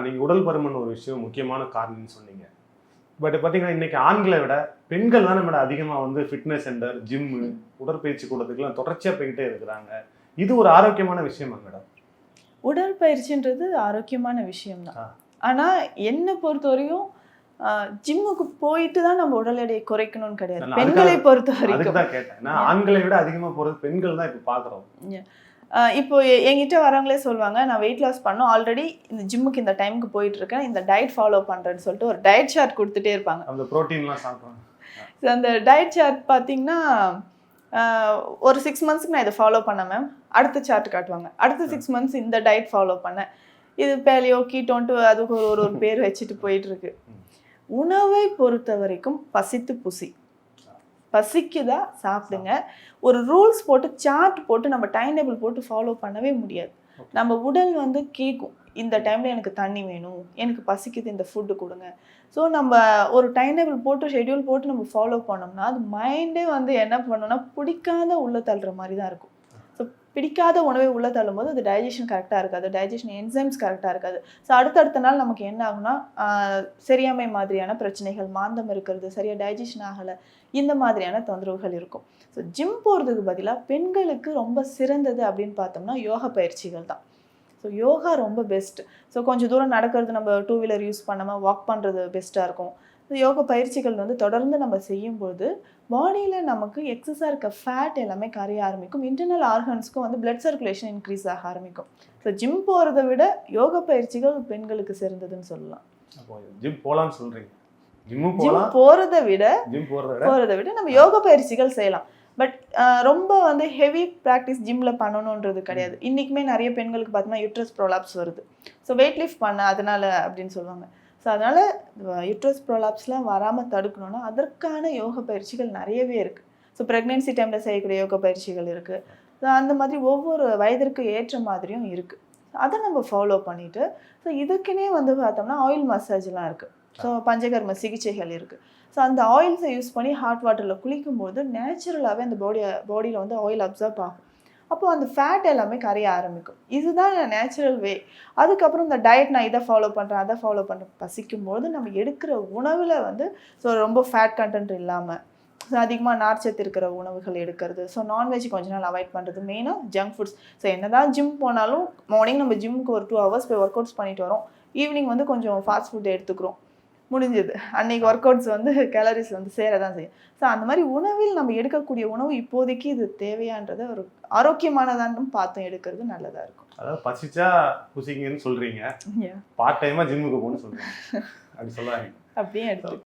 நீங்கள் உடல் பருமன் ஒரு விஷயம் முக்கியமான காரணம்னு சொன்னீங்க. பட் பார்த்தீங்கன்னா இன்னைக்கு ஆண்களை விட பெண்கள் தான் நம்ம அதிகமாக வந்து ஃபிட்னஸ் சென்டர் ஜிம்மு உடற்பயிற்சி கூடத்துக்குலாம் தொடர்ச்சியாக போய்கிட்டே இருக்கிறாங்க. இது ஒரு ஆரோக்கியமான விஷயமா மேடம்? உடற்பயிற்சின்றது ஆரோக்கியமான விஷயம்தான். ஆ. ஆனா என்னை பொறுத்தவரையும் ஜிம்முக்கு போயிட்டு தான் நம்ம உடல் எடையை குறைக்கணும்னு கிடையாது. பெண்களை அதுக்காக- பொறுத்த அதுக்கு வரைக்கும் தான் கேட்டேன் ஆண்களை விட அதிகமாக போகிறது பெண்கள் தான் இப்போ பார்க்குறோம் இப்போ என்கிட்ட வரவங்களே சொல்லுவாங்க நான் வெயிட் லாஸ் பண்ணோம் ஆல்ரெடி இந்த ஜிம்முக்கு இந்த டைமுக்கு போயிட்டு இருக்கேன் இந்த டயட் ஃபாலோ பண்றேன்னு சொல்லிட்டு ஒரு டயட் சார்ட் கொடுத்துட்டே இருப்பாங்க. அந்த ப்ரோட்டீன்லாம் அந்த டயட் சார்ட் பார்த்தீங்கன்னா ஒரு சிக்ஸ் மந்த்ஸ்க்கு நான் இதை ஃபாலோ பண்ணேன் மேம் அடுத்த சார்ட் காட்டுவாங்க. அடுத்த சிக்ஸ் மந்த்ஸ் இந்த டயட் ஃபாலோ பண்ணேன். இது பேலியோ கீட்டோன்ட்டு அதுக்கு ஒரு ஒரு ஒரு பேர் வச்சுட்டு போயிட்டு இருக்கு உணவை பொறுத்த வரைக்கும் பசித்து புசி. பசிக்குதா? சாப்பிடுங்க. ஒரு ரூல்ஸ் போட்டு சார்ட் போட்டு நம்ம டைம் டேபிள் போட்டு ஃபாலோ பண்ணவே முடியாது. நம்ம உடல் வந்து கேட்கும் இந்த டைம்ல எனக்கு தண்ணி வேணும். எனக்கு பசிக்குது இந்த ஃபுட்டு கொடுங்க. ஸோ நம்ம ஒரு டைம் டேபிள் போட்டு ஷெட்யூல் போட்டு நம்ம ஃபாலோ பண்ணோம்னா அது மைண்டே வந்து என்ன பண்ணோம்னா பிடிக்காத உள்ள தள்ளுற மாதிரி தான் இருக்கும். பிடிக்காத உணவை உள்ள தள்ளும் போது அது டைஜஷன் கரெக்டாக இருக்காது. டைஜஷன் என்சைம்ஸ் கரெக்டாக இருக்காது. ஸோ அடுத்தடுத்த நாள் நமக்கு என்ன ஆகும்னா சரியாமை மாதிரியான பிரச்சனைகள் மாந்தம் இருக்கிறது சரியாக டைஜஷன் ஆகலை இந்த மாதிரியான தொந்தரவுகள் இருக்கும். ஸோ ஜிம் போகிறதுக்கு பதிலாக பெண்களுக்கு ரொம்ப சிறந்தது அப்படின்னு பார்த்தோம்னா யோகா பயிற்சிகள் தான். ஸோ யோகா ரொம்ப பெஸ்ட் ஸோ கொஞ்சம் தூரம் நடக்கிறது நம்ம டூ வீலர் யூஸ் பண்ணாமல் வாக் பண்ணுறது பெஸ்ட்டாக இருக்கும். யோகா பயிற்சிகள் வந்து தொடர்ந்து நம்ம செய்யும்போது பாடியில் நமக்கு எக்ஸஸாக இருக்க ஃபேட் எல்லாமே கரைய ஆரம்பிக்கும். இன்டர்னல் ஆர்கன்ஸ்க்கும் வந்து பிளட் சர்க்குலேஷன் இன்க்ரீஸ் ஆக ஆரம்பிக்கும். ஸோ ஜிம் போகிறத விட யோகா பயிற்சிகள் பெண்களுக்கு சிறந்ததுன்னு சொல்லலாம். ஜிம் போகலான்னு சொல்கிறீங்க ஜிம் போகிறத விட ஜிம் போகிறத விட. நம்ம யோகா பயிற்சிகள் செய்யலாம். பட் ரொம்ப வந்து ஹெவி ப்ராக்டிஸ் ஜிம்ல பண்ணணுன்றது கிடையாது. இன்றைக்குமே நிறைய பெண்களுக்கு பார்த்தோம்னா யூட்ரஸ் ப்ரோலாப்ஸ் வருது. ஸோ வெயிட் லிஃப்ட் பண்ண அதனால அப்படின்னு சொல்லுவாங்க. ஸோ அதனால் யூட்ரஸ் ப்ரோலாப்ஸ்லாம் வராமல் தடுக்கணும்னா அதற்கான யோக பயிற்சிகள் நிறையவே இருக்குது ஸோ ப்ரெக்னென்சி டைமில் செய்யக்கூடிய யோக பயிற்சிகள் இருக்குது ஸோ அந்த மாதிரி ஒவ்வொரு வயதிற்கு ஏற்ற மாதிரியும் இருக்குது அதை நம்ம ஃபாலோ பண்ணிவிட்டு ஸோ இதுக்குன்னே வந்து பார்த்தோம்னா ஆயில் மசாஜ்லாம் இருக்குது ஸோ பஞ்சகர்ம சிகிச்சைகள் இருக்குது ஸோ அந்த ஆயில்ஸை யூஸ் பண்ணி ஹாட் வாட்டரில் குளிக்கும்போது நேச்சுரலாகவே அந்த பாடி பாடியில் வந்து ஆயில் அப்சர்வ் ஆகும். அப்போ அந்த ஃபேட் எல்லாமே கரைய ஆரம்பிக்கும். இதுதான் நேச்சுரல் வே அதுக்கப்புறம் இந்த டயட் நான் இதை ஃபாலோ பண்ணுறேன் அதை ஃபாலோ பண்ணுறேன் பசிக்கும்போது நம்ம எடுக்கிற உணவில் வந்து ஸோ ரொம்ப ஃபேட் கண்டென்ட் இல்லாமல் ஸோ அதிகமாக நார்ச்சத்து இருக்கிற உணவுகள் எடுக்கிறது. ஸோ நான்வெஜ் கொஞ்ச நாள் அவாய்ட் பண்ணுறது மெயினாக ஜங்க் ஃபுட்ஸ் ஸோ என்ன தான் ஜிம் போனாலும் மார்னிங் நம்ம ஜிம்முக்கு ஒரு டூ ஹவர்ஸ் போய் ஒர்க் அவுட்ஸ் பண்ணிட்டு வரோம். ஈவினிங் வந்து கொஞ்சம் ஃபாஸ்ட் ஃபுட் எடுத்துக்கிறோம். முடிஞ்சது. அன்னைக்கு ஒர்க் அவுட்ஸ் வந்து கேலரிஸ் வந்து சேர தான் செய்யும். ஸோ அந்த மாதிரி உணவில் நம்ம எடுக்கக்கூடிய உணவு இப்போதைக்கு இது தேவையான்றதை ஒரு ஆரோக்கியமானதான்னு பார்த்து எடுக்கிறது நல்லதாக இருக்கும். அதாவது பசிச்சா புசிங்கன்னு சொல்றீங்க. பார்ட் டைமா ஜிம்முக்கு போகணும்னு சொல்றீங்க. அப்படி சொல்லாங்க அப்படியே எடுத்து